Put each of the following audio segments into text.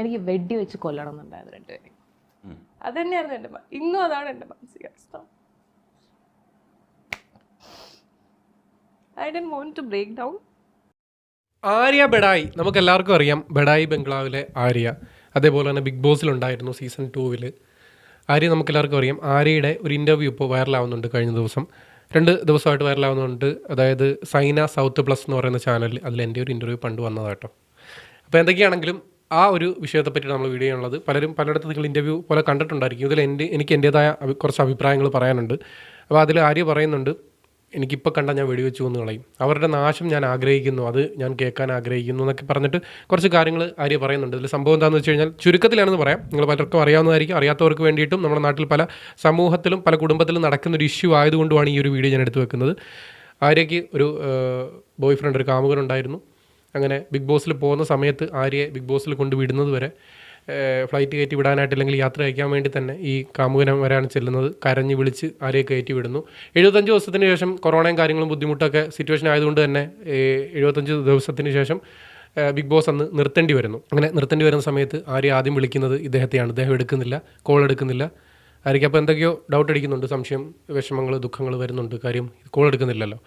എനിക്ക് വെടി വെച്ച് കൊല്ലണം എന്നുണ്ടായിരുന്നു രണ്ടുപേരും അത് തന്നെയായിരുന്നു എന്റെ ഇന്നും അതാണ് എന്റെ മാനസികാവസ്ഥ. I don't want to break down Arya ബെഡായി. നമുക്ക് എല്ലാവർക്കും അറിയാം ബെഡായി ബംഗ്ലാവിലെ ആര്യ. അതേപോലെ തന്നെ ബിഗ് ബോസിലുണ്ടായിരുന്നു സീസൺ ടൂവിൽ ആര്യ നമുക്ക് എല്ലാവർക്കും അറിയാം. ആര്യയുടെ ഒരു ഇന്റർവ്യൂ ഇപ്പോൾ വൈറലാവുന്നുണ്ട് കഴിഞ്ഞ ദിവസം. രണ്ട് ദിവസമായിട്ട് വൈറലാവുന്നുണ്ട്. അതായത് സൈന സൗത്ത് പ്ലസ് എന്ന് പറയുന്ന ചാനലിൽ അതിൽ എന്റെ ഒരു ഇന്റർവ്യൂ പണ്ട് വന്നതാട്ടോ. അപ്പോൾ എന്തൊക്കെയാണെങ്കിലും ആ ഒരു വിഷയത്തെ പറ്റി നമ്മൾ വീഡിയോ ഉള്ളത് പലരും പലയിടത്ത് നിങ്ങൾ ഇന്റർവ്യൂ പോലെ കണ്ടിട്ടുണ്ടായിരിക്കും. ഇതിൽ എന്റെ എനിക്ക് എന്റേതായ കുറച്ച് അഭിപ്രായങ്ങൾ പറയാനുണ്ട്. അപ്പോൾ അതിൽ ആര്യ പറയുന്നുണ്ട് എനിക്കിപ്പോൾ കണ്ട ഞാൻ വെടിവെച്ചു എന്ന് കളയും. അവരുടെ നാശം ഞാൻ ആഗ്രഹിക്കുന്നു. അത് ഞാൻ കേൾക്കാൻ ആഗ്രഹിക്കുന്നു എന്നൊക്കെ പറഞ്ഞിട്ട് കുറച്ച് കാര്യങ്ങൾ ആര്യ പറയുന്നുണ്ട്. ഇതിൽ സംഭവം എന്താണെന്ന് വെച്ച് കഴിഞ്ഞാൽ ചുരുക്കത്തിലാണെന്ന് പറയാം. നിങ്ങൾ പലർക്കും അറിയാവുന്നതായിരിക്കും. അറിയാത്തവർക്ക് വേണ്ടിയിട്ടും നമ്മുടെ നാട്ടിൽ പല സമൂഹത്തിലും പല കുടുംബത്തിലും നടക്കുന്ന ഒരു ഇഷ്യൂ ആയതുകൊണ്ടുമാണ് ഈ ഒരു വീഡിയോ ഞാൻ എടുത്തു വെക്കുന്നത്. ആര്യയ്ക്ക് ഒരു ബോയ് ഫ്രണ്ട് ഒരു കാമുകനുണ്ടായിരുന്നു അങ്ങനെ ബിഗ് ബോസിൽ പോകുന്ന സമയത്ത് ആര്യയെ ബിഗ് ബോസിൽ കൊണ്ട് വിടുന്നത് വരെ ഫ്ലൈറ്റ് കയറ്റി വിടാനായിട്ട് അല്ലെങ്കിൽ യാത്ര അയക്കാൻ വേണ്ടി തന്നെ ഈ കാമുകനം വരാണ് ചെല്ലുന്നത്. കരഞ്ഞ് വിളിച്ച് ആര്യയെ കയറ്റി വിടുന്നു. എഴുപത്തഞ്ച് ദിവസത്തിന് ശേഷം കൊറോണയും കാര്യങ്ങളും ബുദ്ധിമുട്ടൊക്കെ സിറ്റുവേഷൻ ആയതുകൊണ്ട് തന്നെ എഴുപത്തഞ്ച് ദിവസത്തിന് ശേഷം ബിഗ് ബോസ് അന്ന് നിർത്തേണ്ടി വരുന്നു. അങ്ങനെ നിർത്തേണ്ടി വരുന്ന സമയത്ത് ആര്യ ആദ്യം വിളിക്കുന്നത് ഇദ്ദേഹത്തെയാണ്. ഇദ്ദേഹം എടുക്കുന്നില്ല കോൾ എടുക്കുന്നില്ല. ആര്യയ്ക്ക് അപ്പോൾ എന്തൊക്കെയോ ഡൗട്ട് അടിക്കുന്നുണ്ട് സംശയം വിഷമങ്ങൾ ദുഃഖങ്ങൾ വരുന്നുണ്ട്. കാര്യം കോൾ എടുക്കുന്നില്ലല്ലോ.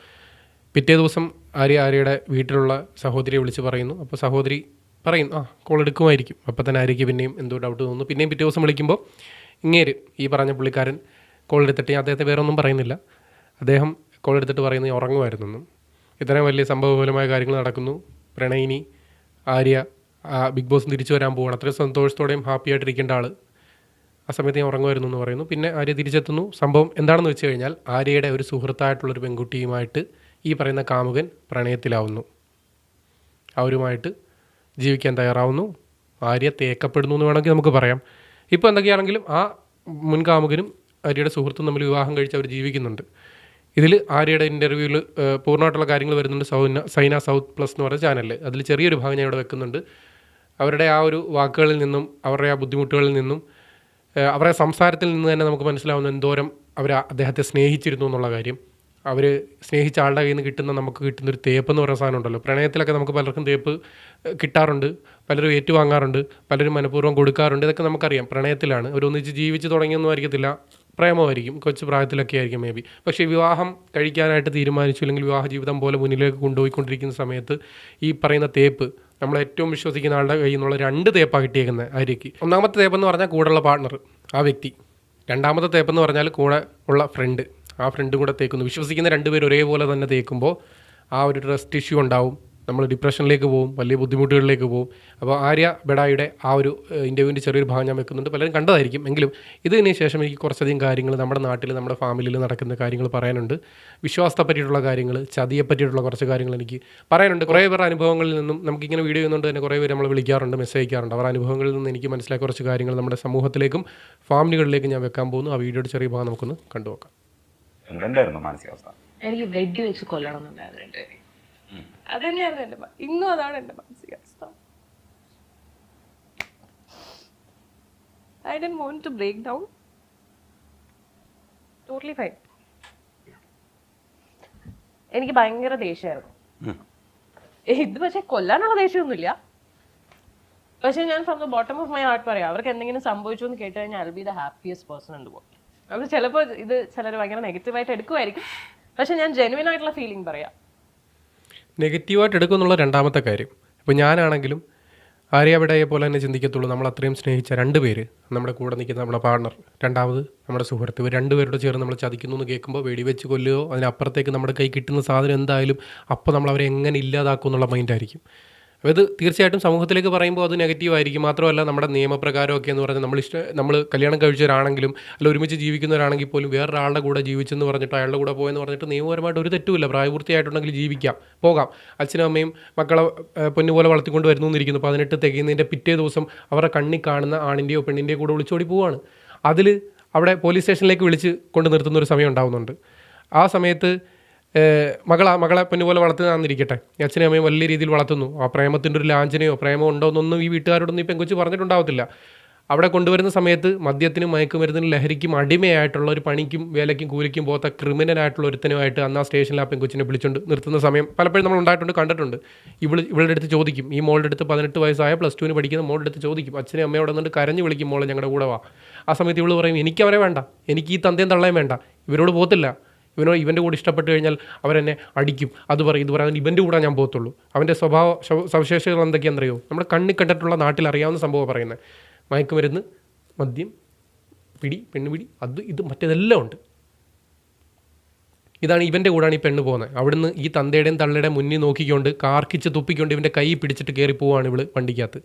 പിറ്റേ ദിവസം ആര്യ ആര്യയുടെ വീട്ടിലുള്ള സഹോദരിയെ വിളിച്ച് പറയുന്നു. അപ്പോൾ സഹോദരി പറയും ആ കോൾ എടുക്കുമായിരിക്കും. അപ്പോൾ തന്നെ ആര്യയ്ക്ക് പിന്നെയും എന്തോ ഡൗട്ട് തോന്നുന്നു. പിന്നെയും പിറ്റേ ദിവസം വിളിക്കുമ്പോൾ ഇങ്ങേര് ഈ പറഞ്ഞ പുള്ളിക്കാരൻ കോൾ എടുത്തിട്ട് അദ്ദേഹത്തെ വേറെ ഒന്നും പറയുന്നില്ല. അദ്ദേഹം കോൾ എടുത്തിട്ട് പറയുന്നത് ഉറങ്ങുമായിരുന്നു ഇത്രയും വലിയ സംഭവപരമായ കാര്യങ്ങൾ നടക്കുന്നു. പ്രണയിനി ആര്യ ആ ബിഗ് ബോസ് തിരിച്ചു വരാൻ പോവുകയാണ് അത്രയും സന്തോഷത്തോടെയും ഹാപ്പി ആയിട്ടിരിക്കേണ്ട ആൾ ആ സമയത്ത് ഞാൻ ഉറങ്ങുമായിരുന്നു എന്ന് പറയുന്നു. പിന്നെ ആര്യ തിരിച്ചെത്തുന്നു. സംഭവം എന്താണെന്ന് വെച്ച് കഴിഞ്ഞാൽ ആര്യയുടെ ഒരു സുഹൃത്തായിട്ടുള്ളൊരു പെൺകുട്ടിയുമായിട്ട് ഈ പറയുന്ന കാമുകൻ പ്രണയത്തിലാവുന്നു. അവരുമായിട്ട് ജീവിക്കാൻ തയ്യാറാവുന്നു. ആര്യ തേക്കപ്പെടുന്നു എന്ന് വേണമെങ്കിൽ നമുക്ക് പറയാം. ഇപ്പോൾ എന്തൊക്കെയാണെങ്കിലും ആ മുൻ കാമുകനും ആര്യയുടെ സുഹൃത്തും തമ്മിൽ വിവാഹം കഴിച്ച് അവർ ജീവിക്കുന്നുണ്ട്. ഇതിൽ ആര്യയുടെ ഇന്റർവ്യൂവിൽ പൂർണമായിട്ടുള്ള കാര്യങ്ങൾ വരുന്നുണ്ട് സൗന സൈന സൗത്ത് പ്ലസ് എന്ന് പറയുന്ന ചാനലിൽ അതിൽ ചെറിയൊരു ഭാഗം ഞാൻ ഇവിടെ വെക്കുന്നുണ്ട്. അവരുടെ ആ ഒരു വാക്കുകളിൽ നിന്നും അവരുടെ ആ ബുദ്ധിമുട്ടുകളിൽ നിന്നും അവരുടെ സംസാരത്തിൽ നിന്ന് തന്നെ നമുക്ക് മനസ്സിലാവുന്ന എന്തോരം അവർ അദ്ദേഹത്തെ സ്നേഹിച്ചിരുന്നു എന്നുള്ള കാര്യം. അവർ സ്നേഹിച്ച ആളുടെ കയ്യിൽ നിന്ന് കിട്ടുന്ന നമുക്ക് കിട്ടുന്ന ഒരു തേപ്പ് എന്ന് പറയുന്ന സാധനം ഉണ്ടല്ലോ പ്രണയത്തിലൊക്കെ നമുക്ക് പലർക്കും തേപ്പ് കിട്ടാറുണ്ട്. പലരും ഏറ്റുവാങ്ങാറുണ്ട്. പലരും മനഃപൂർവം കൊടുക്കാറുണ്ട്. ഇതൊക്കെ നമുക്കറിയാം. പ്രണയത്തിലാണ്. ഒന്നിച്ച് ജീവിച്ച് തുടങ്ങിയൊന്നും ആയിരിക്കത്തില്ല. പ്രേമമായിരിക്കും. കൊച്ചു പ്രായത്തിലൊക്കെ ആയിരിക്കും മേ ബി പക്ഷേ വിവാഹം കഴിക്കാനായിട്ട് തീരുമാനിച്ചു അല്ലെങ്കിൽ വിവാഹ ജീവിതം പോലെ മുന്നിലേക്ക് കൊണ്ടുപോയിക്കൊണ്ടിരിക്കുന്ന സമയത്ത് ഈ പറയുന്ന തേപ്പ് നമ്മൾ ഏറ്റവും വിശ്വസിക്കുന്ന ആളുടെ കയ്യിൽ നിന്നുള്ള രണ്ട് തേപ്പാണ് കിട്ടിയേക്കുന്നത് ആര്യയ്ക്ക്. ഒന്നാമത്തെ തേപ്പെന്ന് പറഞ്ഞാൽ കൂടെയുള്ള പാർട്ണർ ആ വ്യക്തി. രണ്ടാമത്തെ തേപ്പെന്ന് പറഞ്ഞാൽ കൂടെ ഉള്ള ഫ്രണ്ട് ആ ഫ്രണ്ടും കൂടെ തേക്കുന്നു. വിശ്വസിക്കുന്ന രണ്ടുപേരും ഒരേപോലെ തന്നെ തേക്കുമ്പോൾ ആ ഒരു ട്രസ്റ്റ് ഇഷ്യൂ ഉണ്ടാവും. നമ്മൾ ഡിപ്രഷനിലേക്ക് പോകും വലിയ ബുദ്ധിമുട്ടുകളിലേക്ക് പോകും. അപ്പോൾ ആര്യ ബെഡായുടെ ആ ഒരു ഇന്റർവ്യൂവിന്റെ ചെറിയൊരു ഭാഗം ഞാൻ വെക്കുന്നുണ്ട്. പലരും കണ്ടതായിരിക്കും. എങ്കിലും ഇതിന് ശേഷം എനിക്ക് കുറച്ചധികം കാര്യങ്ങൾ നമ്മുടെ നാട്ടിൽ നമ്മുടെ ഫാമിലിയിൽ നടക്കുന്ന കാര്യങ്ങൾ പറയാനുണ്ട്. വിശ്വാസത്തെ പറ്റിയിട്ടുള്ള കാര്യങ്ങൾ ചതിയെ പറ്റിയിട്ടുള്ള കുറച്ച് കാര്യങ്ങൾ എനിക്ക് പറയാനുണ്ട്. കുറേ പേർ അനുഭവങ്ങളിൽ നിന്നും നമുക്കിങ്ങനെ വീഡിയോ ചെയ്യുന്നുണ്ട് തന്നെ കുറേ പേര് നമ്മൾ വിളിക്കാറുണ്ട് മെസ്സേജ് അയക്കാറുണ്ട്. അവർ അനുഭവങ്ങളിൽ നിന്ന് എനിക്ക് മനസ്സിലായ കുറച്ച് കാര്യങ്ങൾ നമ്മുടെ സമൂഹത്തിലേക്കും ഫാമിലികളിലേക്കും ഞാൻ വെക്കാൻ പോകുന്നു. ആ വീഡിയോയുടെ ചെറിയ ഭാഗം നമുക്കൊന്ന് കണ്ടു നോക്കാം എന്തുണ്ടായിരുന്നു മാനസികാവസ്ഥ? എനിക്ക് വെടി വെച്ച് കൊല്ലണം എന്നുണ്ടായിരുന്നു എന്റെ ഇന്നും അതാണ് എന്റെ മാനസികാവസ്ഥ. I don't want to break down totally fine എനിക്ക് ഭയങ്കര ദേഷ്യമായിരുന്നു. ഇത് പക്ഷെ കൊല്ലാനുള്ള ദേഷ്യമൊന്നുമില്ല. പക്ഷെ ഞാൻ from the bottom of my heart പറയാം അവർക്ക് എന്തെങ്കിലും സംഭവിച്ചു എന്ന് കേട്ട് കഴിഞ്ഞാൽ I be the happiest person ഉണ്ട് പോകും അത് ചിലപ്പോൾ ഇത് ചിലർ ഭയങ്കര നെഗറ്റീവായിട്ട് എടുക്കുമായിരിക്കും പക്ഷെ ഞാൻ ജെനുവിൻ ആയിട്ടുള്ള ഫീലിംഗ് പറയാം. നെഗറ്റീവായിട്ട് എടുക്കുമെന്നുള്ള രണ്ടാമത്തെ കാര്യം. ഇപ്പോൾ ഞാനാണെങ്കിലും ആര്യാവിടയെ പോലെ തന്നെ ചിന്തിക്കത്തുള്ളൂ. നമ്മൾ അത്രയും സ്നേഹിച്ച രണ്ട് പേര് നമ്മുടെ കൂടെ നിൽക്കുന്ന നമ്മുടെ പാർട്ണർ രണ്ടാമത് നമ്മുടെ സുഹൃത്ത്. ഇവർ രണ്ടുപേരോട് ചേർന്ന് നമ്മൾ ചതിക്കുന്നു എന്ന് കേൾക്കുമ്പോൾ വെടിവെച്ച് കൊല്ലുകയോ അതിനപ്പുറത്തേക്ക് നമ്മുടെ കൈ കിട്ടുന്ന സാധനം എന്തായാലും അപ്പോൾ നമ്മൾ അവരെ എങ്ങനെ ഇല്ലാതാക്കും എന്നുള്ള മൈൻഡായിരിക്കും അപ്പോൾ ഇത് തീർച്ചയായിട്ടും സമൂഹത്തിലേക്ക് പറയുമ്പോൾ അത് നെഗറ്റീവ് ആയിരിക്കും. മാത്രമല്ല നമ്മുടെ നിയമപ്രകാരമൊക്കെ എന്ന് പറഞ്ഞാൽ നമ്മൾ ഇഷ്ട നമ്മൾ കല്യാണം കഴിച്ചവരാണെങ്കിലും അല്ല ഒരുമിച്ച് ജീവിക്കുന്നവരാണെങ്കിൽ പോലും വേറൊരാളുടെ കൂടെ ജീവിച്ചെന്ന് പറഞ്ഞിട്ട് അയാളുടെ കൂടെ പോയെന്ന് പറഞ്ഞിട്ട് നിയമപരമായിട്ട് ഒരു തെറ്റുമില്ല. പ്രായപൂർത്തിയായിട്ടുണ്ടെങ്കിൽ ജീവിക്കാം. പോകാം. അച്ഛനും അമ്മയും മക്കളെ പൊന്നു പൊന്നുപോലെ വളർത്തിക്കൊണ്ട് വരുന്നു എന്നിരിക്കുന്നു. പതിനെട്ട് തികയുന്നതിന്റെ പിറ്റേ ദിവസം അവരുടെ കണ്ണി കാണുന്ന ആണിന്റെയോ പെണ്ണിന്റെയോ കൂടെ വിളിച്ചോടി പോവാണ്. അതിൽ അവിടെ പോലീസ് സ്റ്റേഷനിലേക്ക് വിളിച്ച് കൊണ്ട് നിർത്തുന്ന ഒരു സമയം ഉണ്ടാകുന്നുണ്ട് ആ സമയത്ത് മകളാ മകളെ പൊന്നുപോലെ വളർത്തുന്നതാന്നിരിക്കട്ടെ ഈ അച്ഛനും അമ്മയും വലിയ രീതിയിൽ വളർത്തുന്നു. ആ പ്രേമത്തിന്റെ ഒരു ലാഞ്ചനയോ പ്രേമോ ഉണ്ടോ എന്നൊന്നും ഈ വീട്ടുകാരോടൊന്നും ഈ പെങ്കൊച്ച് പറഞ്ഞിട്ടുണ്ടാവത്തില്ല. അവിടെ കൊണ്ടുവരുന്ന സമയത്ത് മദ്യത്തിനും മയക്കുമരുന്നിനും ലഹരിക്കും അടിമയായിട്ടുള്ള ഒരു പണിക്കും വേലയ്ക്കും കൂലിക്കും പോകാത്ത ക്രിമിനലായിട്ടുള്ള ഒരുത്തനുമായിട്ട് അന്ന് ആ സ്റ്റേഷനിൽ ആ പെങ്കൊച്ചിനെ വിളിച്ചുകൊണ്ട് നിർത്തുന്ന സമയം പലപ്പോഴും നമ്മൾ ഉണ്ടായിട്ടുണ്ട് കണ്ടിട്ടുണ്ട്. ഇവൾ ഇവളുടെ അടുത്ത് ചോദിക്കും. ഈ മോളുടെ അടുത്ത് പതിനെട്ട് വയസ്സായ പ്ലസ് ടുവിന് പഠിക്കുന്ന മോളുടെ അടുത്ത് ചോദിക്കും. അച്ഛനെ അമ്മയോടെ നിന്നിട്ട് കരഞ്ഞു വിളിക്കും മോളെ ഞങ്ങളുടെ കൂടെ വാ. ആ സമയത്ത് ഇവൾ പറയും എനിക്ക് അവരെ വേണ്ട. എനിക്ക് ഈ തന്തയും തള്ളയും വേണ്ട. ഇവരോട് പോകത്തില്ല. ഇവനോ ഇവന്റെ കൂടെ ഇഷ്ടപ്പെട്ട് കഴിഞ്ഞാൽ അവരെന്നെ അടിക്കും. അത് പറയും ഇത് പറയും ഇവന്റെ കൂടെ ഞാൻ പോകത്തുള്ളൂ. അവന്റെ സ്വഭാവ സവിശേഷതകൾ എന്തൊക്കെയാണെന്നറിയോ? നമ്മുടെ കണ്ണിൽ കണ്ടിട്ടുള്ള നാട്ടിൽ അറിയാവുന്ന സംഭവം പറയുന്നത്. മയക്കുമരുന്ന് മദ്യം പിടി പെണ്ണുപിടി അത് ഇത് മറ്റേതെല്ലാം ഉണ്ട്. ഇതാണ് ഇവന്റെ കൂടാണ് ഈ പെണ്ണ് പോകുന്നത്. അവിടുന്ന് ഈ തന്തയുടെയും തള്ളയുടെയും മുന്നിൽ നോക്കിക്കൊണ്ട് കാർക്കിച്ച് തുപ്പിക്കൊണ്ട് ഇവന്റെ കൈ പിടിച്ചിട്ട് കയറി പോവാണ് ഇവൾ വണ്ടിക്കകത്ത്.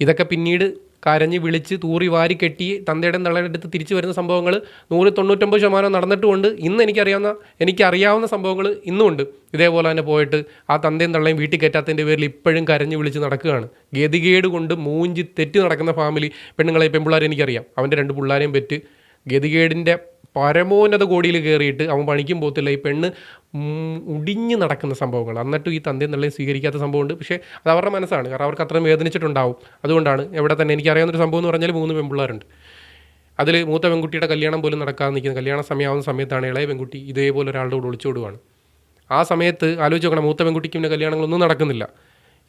ഇതൊക്കെ പിന്നീട് കരഞ്ഞ് വിളിച്ച് തൂറി വാരി കെട്ടി തന്തയുടെ തള്ളയുടെ അടുത്ത് തിരിച്ചു വരുന്ന സംഭവങ്ങൾ നൂറ് തൊണ്ണൂറ്റൊമ്പത് ശതമാനം നടന്നിട്ടുമുണ്ട്. ഇന്ന് എനിക്കറിയാവുന്ന എനിക്കറിയാവുന്ന സംഭവങ്ങൾ ഇന്നുമുണ്ട്. ഇതേപോലെ തന്നെ പോയിട്ട് ആ തന്തയും തള്ളയും വീട്ടിൽ കയറ്റാത്തതിന്റെ പേരിൽ ഇപ്പോഴും കരഞ്ഞ് വിളിച്ച് നടക്കുകയാണ്. ഗതികേട് കൊണ്ട് മൂഞ്ചി തെറ്റി നടക്കുന്ന ഫാമിലി പെണ്ണുങ്ങളെ പെൺപിള്ളേരെ എനിക്കറിയാം. അവന്റെ രണ്ട് പിള്ളേരെയും പെറ്റ് ഗതികേടിന്റെ പരമോന്നത കോടിയിൽ കയറിയിട്ട് അവൻ പണിക്കും പോകത്തില്ല. ഈ പെണ്ണ് ഉടിഞ്ഞു നടക്കുന്ന സംഭവങ്ങൾ. എന്നിട്ടും ഈ തന്തി തള്ളയും സ്വീകരിക്കാത്ത സംഭവമുണ്ട്. പക്ഷേ അത് അവരുടെ മനസ്സാണ്. കാരണം അവർക്ക് അത്രയും വേദനിച്ചിട്ടുണ്ടാവും. അതുകൊണ്ടാണ് എവിടെ തന്നെ എനിക്കറിയാവുന്നൊരു സംഭവം എന്ന് പറഞ്ഞാൽ മൂന്ന് പെൺപിള്ളേരുണ്ട്. അതിൽ മൂത്ത പെൺകുട്ടിയുടെ കല്യാണം പോലും നടക്കാതെ നിൽക്കുന്ന കല്യാണ സമയമാവുന്ന സമയത്താണ് ഇളയ പെൺകുട്ടി ഇതേപോലെ ഒരാളുടെ കൂടെ ഒളിച്ചോടുവാണ്. ആ സമയത്ത് ആലോചിച്ച് നോക്കണം. മൂത്ത പെൺകുട്ടിക്ക് കല്യാണങ്ങളൊന്നും നടക്കുന്നില്ല.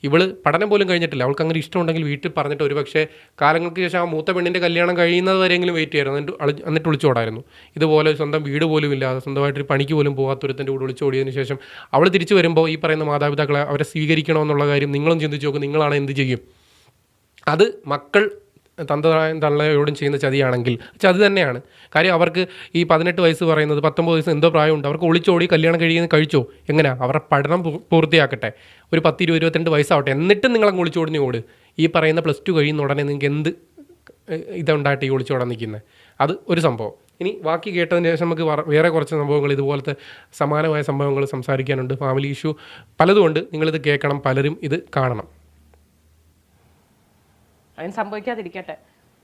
ഇവൾ പഠനം പോലും കഴിഞ്ഞിട്ടില്ല. അവൾക്ക് അങ്ങനെ ഇഷ്ടമുണ്ടെങ്കിൽ വീട്ടിൽ പറഞ്ഞിട്ട് ഒരു പക്ഷേ കാലങ്ങൾക്ക് ശേഷം ആ മൂത്ത പെണ്ണിന്റെ കല്യാണം കഴിയുന്നത് വരെയെങ്കിലും വെയിറ്റ് ചെയ്യായിരുന്നു. എന്നിട്ട് എന്നിട്ട് വിളിച്ചോടായിരുന്നു. ഇതുപോലെ സ്വന്തം വീട് പോലും ഇല്ലാതെ സ്വന്തമായിട്ടൊരു പണിക്ക് പോലും പോകാത്തൊരുത്തന്റെ കൂടെ വിളിച്ചോടിയതിന് ശേഷം അവൾ തിരിച്ചു വരുമ്പോൾ ഈ പറയുന്ന മാതാപിതാക്കളെ അവരെ സ്വീകരിക്കണമെന്നുള്ള കാര്യം നിങ്ങളും ചിന്തിച്ച് നോക്കും നിങ്ങളാണ് എന്ത് ചെയ്യും. അത് മക്കൾ തന്തയും തള്ളയോടും ചെയ്യുന്ന ചതിയാണെങ്കിൽ ചതി തന്നെയാണ്. കാര്യം അവർക്ക് ഈ പതിനെട്ട് വയസ്സ് പറയുന്നത് പത്തൊമ്പത് വയസ്സ് എന്തോ പ്രായമുണ്ട്. അവർക്ക് ഒളിച്ചോടി കല്യാണം കഴിയുന്ന കഴിച്ചോ? എങ്ങനെയാണ് അവരുടെ പഠനം പൂർത്തിയാക്കട്ടെ. ഒരു പത്ത് ഇരുപത് ഇരുപത്തിരണ്ട് വയസ്സാവട്ടെ. എന്നിട്ടും നിങ്ങളങ്ങ് ഒളിച്ചോടിഞ്ഞ് ഓട്. ഈ പറയുന്ന പ്ലസ് ടു കഴിയുന്ന ഉടനെ നിങ്ങൾക്ക് എന്ത് ഇതുണ്ടായിട്ട് ഈ ഒളിച്ചോടാൻ നിൽക്കുന്നത് അത് ഒരു സംഭവം. ഇനി ബാക്കി കേട്ടതിന് ശേഷം നമുക്ക് വേറെ കുറച്ച് സംഭവങ്ങൾ ഇതുപോലത്തെ സമാനമായ സംഭവങ്ങൾ സംസാരിക്കാനുണ്ട്. ഫാമിലി ഇഷ്യൂ പലതുകൊണ്ട് നിങ്ങളിത് കേൾക്കണം. പലരും ഇത് കാണണം. അതിന് സംഭവിക്കാതിരിക്കട്ടെ.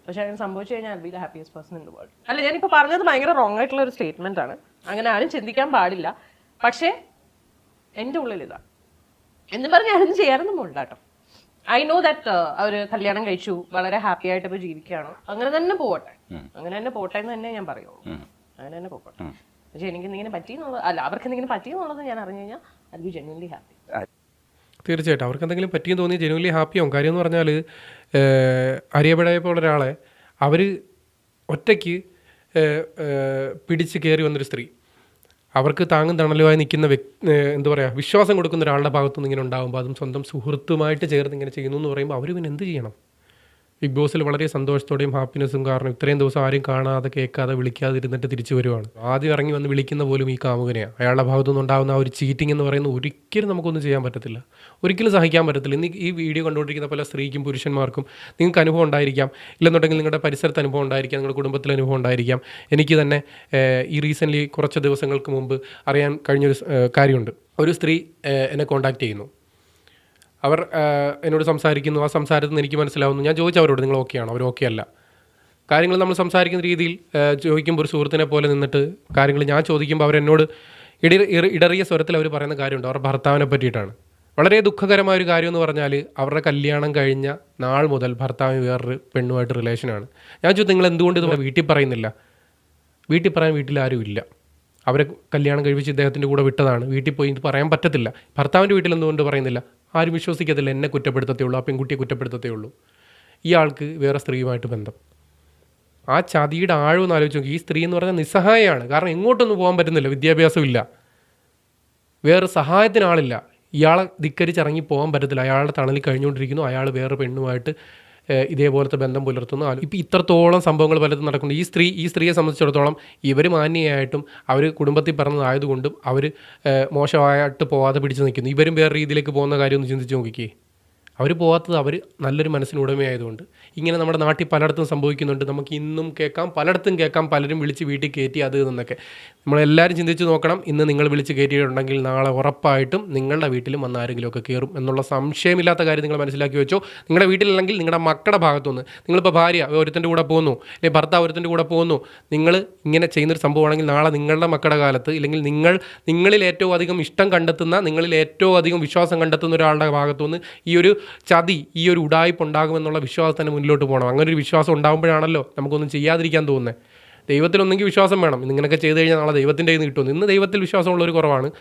പക്ഷെ അങ്ങനെ സംഭവിച്ചു കഴിഞ്ഞാൽ be the happiest person in the world അല്ല ഞാനിപ്പോൾ പറഞ്ഞത് ഭയങ്കര റോങ് ആയിട്ടുള്ള ഒരു സ്റ്റേറ്റ്മെന്റ് ആണ്. അങ്ങനെ ആരും ചിന്തിക്കാൻ പാടില്ല. പക്ഷേ എന്റെ ഉള്ളിൽ ഇതാണ് എന്ന് പറഞ്ഞ് ഞാനും ചെയ്യാനൊന്നും പോകില്ല കേട്ടോ. ഐ നോ ദാറ്റ് അവർ കല്യാണം കഴിച്ചു വളരെ ഹാപ്പി ആയിട്ട് ഇപ്പോൾ ജീവിക്കുകയാണ്. അങ്ങനെ തന്നെ പോകട്ടെ അങ്ങനെ തന്നെ പോട്ടെ എന്ന് തന്നെ ഞാൻ പറയുള്ളൂ. അങ്ങനെ തന്നെ പോകട്ടെ പക്ഷെ എനിക്ക് എന്തെങ്കിലും പറ്റി എന്നുള്ളത് അല്ല അവർക്ക് എന്തെങ്കിലും പറ്റി എന്നുള്ളത് ഞാൻ അറിഞ്ഞു കഴിഞ്ഞാൽ അത് ബി ജെന്വൻലി ഹാപ്പി തീർച്ചയായിട്ടും. അവർക്ക് എന്തെങ്കിലും പറ്റിയെന്ന് തോന്നി ജനുവലി ഹാപ്പിയാവും കാര്യം എന്ന് പറഞ്ഞാൽ അരിയപടയെ പോലെ ഒരാളെ അവർ ഒറ്റയ്ക്ക് പിടിച്ച് കയറി വന്നൊരു സ്ത്രീ. അവർക്ക് താങ്ങും തണലുമായി നിൽക്കുന്ന വ്യക്തി എന്താ പറയുക വിശ്വാസം കൊടുക്കുന്ന ഒരാളുടെ ഭാഗത്തുനിന്ന് ഇങ്ങനെ ഉണ്ടാകുമ്പോൾ അതും സ്വന്തം സുഹൃത്തുമായിട്ട് ചേർന്ന് ഇങ്ങനെ ചെയ്യുന്നു എന്ന് പറയുമ്പോൾ അവർ പിന്നെ എന്ത് ചെയ്യണം? ബിഗ് ബോസിൽ വളരെ സന്തോഷത്തോടെയും ഹാപ്പിനെസ്സും കാരണം ഇത്രയും ദിവസം ആരും കാണാതെ കേൾക്കാതെ വിളിക്കാതെ ഇരുന്നിട്ട് തിരിച്ചു വരുവാണ്. ആദ്യം ഇറങ്ങി വന്ന് വിളിക്കുന്ന പോലും ഈ കാമുകനെയാണ് അയാളുടെ ഭാഗത്തുനിന്ന് ഉണ്ടാകുന്ന ആ ഒരു ചീറ്റിംഗ് എന്ന് പറയുന്നത് ഒരിക്കലും നമുക്കൊന്നും ചെയ്യാൻ പറ്റത്തില്ല. ഒരിക്കലും സഹിക്കാൻ പറ്റത്തില്ല. ഇന്ന് ഈ വീഡിയോ കണ്ടുകൊണ്ടിരിക്കുന്ന പല സ്ത്രീക്കും പുരുഷന്മാർക്കും നിങ്ങൾക്ക് അനുഭവം ഉണ്ടായിരിക്കാം. ഇല്ലെന്നുണ്ടെങ്കിൽ നിങ്ങളുടെ പരിസരത്ത് അനുഭവം ഉണ്ടായിരിക്കാം. നിങ്ങളുടെ കുടുംബത്തിൽ അനുഭവം ഉണ്ടായിരിക്കാം. എനിക്ക് തന്നെ ഈ റീസെന്റ്ലി കുറച്ച് ദിവസങ്ങൾക്ക് മുമ്പ് അറിയാൻ കഴിഞ്ഞൊരു കാര്യമുണ്ട്. ഒരു സ്ത്രീ എന്നെ കോൺടാക്ട് ചെയ്യുന്നു. അവർ എന്നോട് സംസാരിക്കുന്നു. ആ സംസാരത്തിൽ നിന്ന് എനിക്ക് മനസ്സിലാവുന്നു. ഞാൻ ചോദിച്ചു അവരോട് നിങ്ങൾ ഓക്കെ ആണോ? അവർ ഓക്കെ അല്ല. കാര്യങ്ങൾ നമ്മൾ സംസാരിക്കുന്ന രീതിയിൽ ചോദിക്കുമ്പോൾ ഒരു സുഹൃത്തിനെ പോലെ നിന്നിട്ട് കാര്യങ്ങൾ ഞാൻ ചോദിക്കുമ്പോൾ അവർ എന്നോട് ഇട ഇടറിയ സ്വരത്തിൽ അവർ പറയുന്ന കാര്യമുണ്ട്. അവരുടെ ഭർത്താവിനെ പറ്റിയിട്ടാണ്. വളരെ ദുഃഖകരമായ ഒരു കാര്യം എന്ന് പറഞ്ഞാൽ അവരുടെ കല്യാണം കഴിഞ്ഞ നാൾ മുതൽ ഭർത്താവിന് വേറൊരു പെണ്ണുമായിട്ട് റിലേഷനാണ് ഞാൻ ചോദിച്ചു നിങ്ങൾ എന്തുകൊണ്ട് ഇത് വീട്ടിൽ പറയുന്നില്ല? വീട്ടിൽ പറയാൻ വീട്ടിൽ ആരും ഇല്ല. അവരെ കല്യാണം കഴിപ്പിച്ച് ഇദ്ദേഹത്തിന്റെ കൂടെ വിട്ടതാണ്. വീട്ടിൽ പോയി ഇത് പറയാൻ പറ്റത്തില്ല. ഭർത്താവിന്റെ വീട്ടിൽ എന്തുകൊണ്ട് പറയുന്നില്ല? ആരും വിശ്വസിക്കത്തില്ല എന്നെ കുറ്റപ്പെടുത്തത്തേ ഉള്ളൂ ആ പെൺകുട്ടിയെ കുറ്റപ്പെടുത്തത്തേ ഉള്ളൂ ഇയാൾക്ക് വേറെ സ്ത്രീയുമായിട്ട് ബന്ധം. ആ ചതിയുടെ ആഴമെന്ന് ആലോചിച്ച് നോക്കി. ഈ സ്ത്രീ എന്ന് പറഞ്ഞാൽ നിസ്സഹായമാണ് കാരണം എങ്ങോട്ടൊന്നും പോകാൻ പറ്റുന്നില്ല. വിദ്യാഭ്യാസമില്ല. വേറെ സഹായത്തിന് ആളില്ല. ഇയാളെ ധിക്കരിച്ചിറങ്ങി പോകാൻ പറ്റത്തില്ല. അയാളുടെ തണലിൽ കഴിഞ്ഞുകൊണ്ടിരിക്കുന്നു. അയാൾ വേറെ പെണ്ണുമായിട്ട് ഇതേപോലത്തെ ബന്ധം പുലർത്തുന്ന ആളും ഇപ്പം ഇത്രത്തോളം സംഭവങ്ങൾ പലതും നടക്കുന്നു ഈ സ്ത്രീ ഈ സ്ത്രീയെ സംബന്ധിച്ചിടത്തോളം ഇവർ മാന്യമായിട്ടും അവർ കുടുംബത്തിൽ പറഞ്ഞതായതുകൊണ്ടും അവർ മോശമായിട്ട് പോവാതെ പിടിച്ചു നിൽക്കുന്നു. ഇവരും വേറെ രീതിയിലേക്ക് പോകുന്ന കാര്യം ഒന്ന് ചിന്തിച്ച് നോക്കിക്കേ. അവർ പോകാത്തത് അവർ നല്ലൊരു മനസ്സിന് ഉടമയായതുകൊണ്ട് ഇങ്ങനെ നമ്മുടെ നാട്ടിൽ പലയിടത്തും സംഭവിക്കുന്നുണ്ട്. നമുക്ക് ഇന്നും കേൾക്കാം പലയിടത്തും കേൾക്കാം പലരും വിളിച്ച് വീട്ടിൽ കയറ്റി അത് എന്നൊക്കെ നമ്മളെല്ലാവരും ചിന്തിച്ച് നോക്കണം ഇന്ന് നിങ്ങൾ വിളിച്ച് കയറ്റിയിട്ടുണ്ടെങ്കിൽ നാളെ ഉറപ്പായിട്ടും നിങ്ങളുടെ വീട്ടിലും വന്ന് ആരെങ്കിലുമൊക്കെ കയറും എന്നുള്ള സംശയമില്ലാത്ത കാര്യം നിങ്ങൾ മനസ്സിലാക്കി വെച്ചോ. നിങ്ങളുടെ വീട്ടിലല്ലെങ്കിൽ നിങ്ങളുടെ മക്കളുടെ ഭാഗത്തുനിന്ന്. നിങ്ങളിപ്പോൾ ഭാര്യ ഒരുത്തന്റെ കൂടെ പോകുന്നു അല്ലെങ്കിൽ ഭർത്താവ് ഒരുത്തന്റെ കൂടെ പോകുന്നു. നിങ്ങൾ ഇങ്ങനെ ചെയ്യുന്നൊരു സംഭവമാണെങ്കിൽ നാളെ നിങ്ങളുടെ മക്കളുടെ കാലത്ത് ഇല്ലെങ്കിൽ നിങ്ങൾ നിങ്ങളിൽ ഏറ്റവും അധികം ഇഷ്ടം കണ്ടെത്തുന്ന നിങ്ങളിൽ ഏറ്റവും അധികം വിശ്വാസം കണ്ടെത്തുന്ന ഒരാളുടെ ഭാഗത്തുനിന്ന് ഈ ഒരു ചതി ഈ ഒരു ഉടായ്പ ഉണ്ടാകുമെന്നുള്ള വിശ്വാസത്തിന് മുന്നിലോട്ട് പോകണം. അങ്ങനെ ഒരു വിശ്വാസം ഉണ്ടാകുമ്പോഴാണല്ലോ നമുക്കൊന്നും ചെയ്യാതിരിക്കാൻ തോന്നുന്നത് ദൈവത്തിലൊന്നെങ്കിൽ വിശ്വാസം വേണം. ഇന്നിങ്ങനെയൊക്കെ ചെയ്ത് കഴിഞ്ഞാൽ നാളെ ദൈവത്തിന്റെ കയ്യിൽ നിന്ന് കിട്ടും ഇന്ന് ദൈവത്തിൽ വിശ്വാസമുള്ളൊരു കുറവാണ്.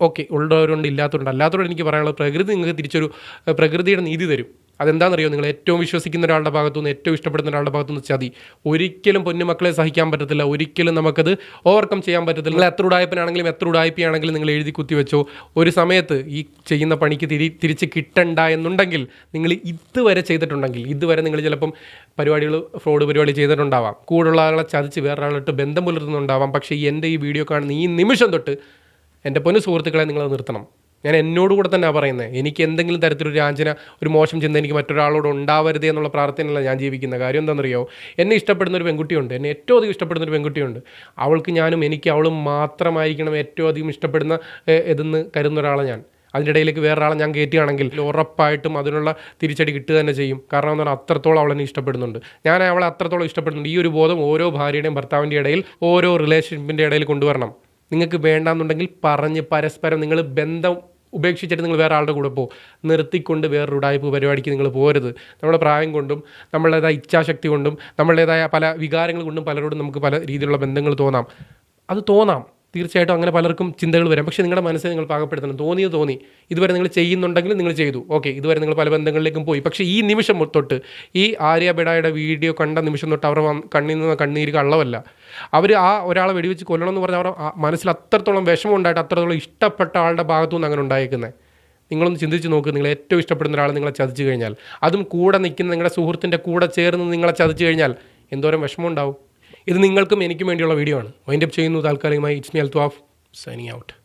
ഓക്കെ ഉള്ളവരുണ്ട് ഇല്ലാത്തവരുണ്ട്. അല്ലാത്തവരോട് എനിക്ക് പറയാനുള്ളത് പ്രകൃതി നിങ്ങൾക്ക് തിരിച്ചൊരു പ്രകൃതിയുടെ നീതി തരും. അതെന്താണെന്നറിയോ? നിങ്ങൾ ഏറ്റവും വിശ്വസിക്കുന്ന ഒരാളുടെ ഭാഗത്തു നിന്ന് ഏറ്റവും ഇഷ്ടപ്പെടുന്ന ഒരാളുടെ ഭാഗത്തു നിന്ന് ചതി. ഒരിക്കലും പൊന്നുമക്കളെ സഹിക്കാൻ പറ്റത്തില്ല. ഒരിക്കലും നമുക്കത് ഓവർകം ചെയ്യാൻ പറ്റത്തില്ല. നിങ്ങൾ എത്ര ഉടായ്പനാണെങ്കിലും എത്ര ഉടായ്പയാണെങ്കിലും നിങ്ങൾ എഴുതി കുത്തി വെച്ചോ. ഒരു സമയത്ത് ഈ ചെയ്യുന്ന പണിക്ക് തിരി തിരിച്ച് കിട്ടണ്ട എന്നുണ്ടെങ്കിൽ നിങ്ങൾ ഇതുവരെ ചെയ്തിട്ടുണ്ടെങ്കിൽ ഇതുവരെ നിങ്ങൾ ചിലപ്പം പരിപാടികൾ ഫ്രോഡ് പരിപാടി ചെയ്തിട്ടുണ്ടാവാം. കൂടുള്ള ആളെ ചതിച്ച് വേറൊരാളിട്ട് ബന്ധം പുലർത്തുന്നുണ്ടാവാം. പക്ഷേ എന്റെ ഈ വീഡിയോ കാണുന്ന ഈ നിമിഷം തൊട്ട് എന്റെ പൊന്നു സുഹൃത്തുക്കളെ നിങ്ങൾ നിർത്തണം. ഞാൻ എന്നോട് കൂടെ തന്നെ പറയുന്നത് എനിക്ക് എന്തെങ്കിലും തരത്തിലൊരു ആഞ്ചന ഒരു മോശം ചിന്ത എനിക്ക് മറ്റൊരാളോട് ഉണ്ടാവരുത് എന്നുള്ള പ്രാർത്ഥനയല്ല ഞാൻ ജീവിക്കുന്ന. കാര്യം എന്താണെന്നറിയോ? എന്നെ ഇഷ്ടപ്പെടുന്ന ഒരു പെൺകുട്ടിയുണ്ട്. എന്നെ ഏറ്റവും അധികം ഇഷ്ടപ്പെടുന്ന ഒരു പെൺകുട്ടിയുണ്ട്. അവൾക്ക് ഞാനും എനിക്ക് അവളും മാത്രമായിരിക്കണം ഏറ്റവും അധികം ഇഷ്ടപ്പെടുന്ന ഇതെന്ന് കരുതുന്ന ഒരാളെ ഞാൻ. അതിന്റെ ഇടയിലേക്ക് വേറൊരാളെ ഞാൻ കയറ്റുകയാണെങ്കിൽ ഉറപ്പായിട്ടും അതിനുള്ള തിരിച്ചടി കിട്ടുക തന്നെ ചെയ്യും. കാരണം എന്ന് പറഞ്ഞാൽ അത്രത്തോളം അവളെന്നെ ഇഷ്ടപ്പെടുന്നുണ്ട്. ഞാൻ അവളെ അത്രത്തോളം ഇഷ്ടപ്പെടുന്നുണ്ട്. ഈ ഒരു ബോധം ഓരോ ഭാര്യയുടെയും ഭർത്താവിന്റെ ഇടയിൽ ഓരോ റിലേഷൻഷിപ്പിന്റെ ഇടയിൽ കൊണ്ടുവരണം. നിങ്ങൾക്ക് വേണ്ടാന്നുണ്ടെങ്കിൽ പറഞ്ഞ് പരസ്പരം നിങ്ങൾ ബന്ധം ഉപേക്ഷിച്ചിട്ട് നിങ്ങൾ വേറെ ആളുടെ കൂടെ പോകും നിർത്തിക്കൊണ്ട് വേറൊരു ഉടായ്പ പരിപാടിക്ക് നിങ്ങൾ പോരുത്. നമ്മുടെ പ്രായം കൊണ്ടും നമ്മളുടേതായ ഇച്ഛാശക്തി കൊണ്ടും നമ്മളുടേതായ പല വികാരങ്ങൾ കൊണ്ടും പലരോടും നമുക്ക് പല രീതിയിലുള്ള ബന്ധങ്ങൾ തോന്നാം. അത് തോന്നാം. തീർച്ചയായിട്ടും അങ്ങനെ പലർക്കും ചിന്തകൾ വരാം. പക്ഷേ നിങ്ങളുടെ മനസ്സിനെ നിങ്ങൾ പാകപ്പെടുത്തണം. തോന്നിയത് തോന്നി. ഇതുവരെ നിങ്ങൾ ചെയ്യുന്നുണ്ടെങ്കിൽ നിങ്ങൾ ചെയ്തു. ഓക്കെ ഇതുവരെ നിങ്ങൾ പല ബന്ധങ്ങളിലേക്കും പോയി. പക്ഷേ ഈ നിമിഷം തൊട്ട് ഈ ആര്യ ബെഡായുടെ വീഡിയോ കണ്ട നിമിഷം തൊട്ട് അവർ കണ്ണിൽ നിന്ന് കണ്ണീര് കള്ളവല്ല. അവർ ആ ഒരാളെ വെടിവെച്ച് കൊല്ലണം എന്ന് പറഞ്ഞാൽ അവർ മനസ്സിൽ അത്രത്തോളം വിഷമം ഉണ്ടായിട്ട് അത്രത്തോളം ഇഷ്ടപ്പെട്ട ആളുടെ ഭാഗത്തു നിന്ന് അങ്ങനെ ഉണ്ടായേക്കുന്നത് നിങ്ങളൊന്ന് ചിന്തിച്ച് നോക്ക്. നിങ്ങൾ ഏറ്റവും ഇഷ്ടപ്പെടുന്ന ഒരാൾ നിങ്ങളെ ചതിച്ചു കഴിഞ്ഞാൽ അതും കൂടെ നിൽക്കുന്ന നിങ്ങളുടെ സുഹൃത്തിന്റെ കൂടെ ചേർന്ന് നിങ്ങളെ ചതിച്ചു കഴിഞ്ഞാൽ എന്തോരം വിഷമം ഉണ്ടാവും? ഇത് നിങ്ങൾക്കും എനിക്കും വേണ്ടിയുള്ള വീഡിയോ ആണ്. വൈൻഡപ്പ് ചെയ്യുന്നു താൽക്കാലികമായി. It's me Althaf signing out